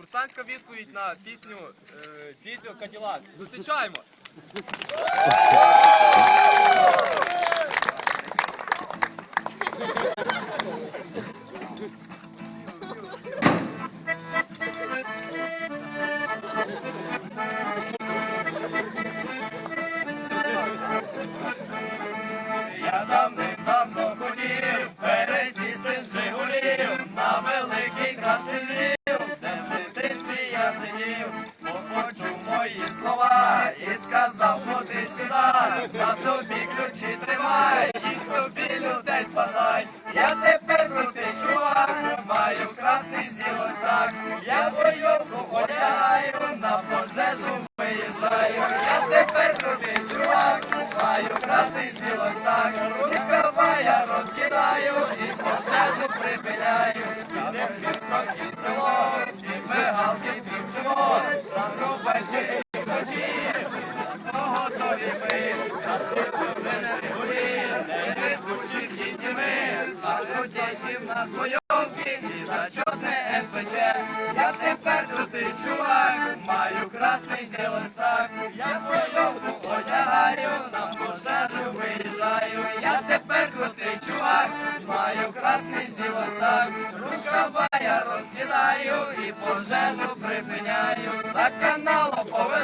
курсантська відповідь на пісню е, Дідьо Каділак. Зустрічаємо! Я давним-давно мої слова і сказав, ходи сюди, на тобі ключі тримай, і собі людей спасай. Я тепер крутий чувак, маю красний зіл ось так, я бойовку одягаю, на пожежу виїжджаю. Я тепер крутий чувак, маю красний зіл ось так, і пива я розкидаю, і пожежу припиняю. На бойовки і на чорне МПЧ, я тепер крутий чувак, маю красний зілостак, я бойовку одягаю, на пожежу виїжджаю, я тепер крутий чувак, маю красний зілостак, рукава я розкидаю і пожежу припиняю, за каналом повертаю.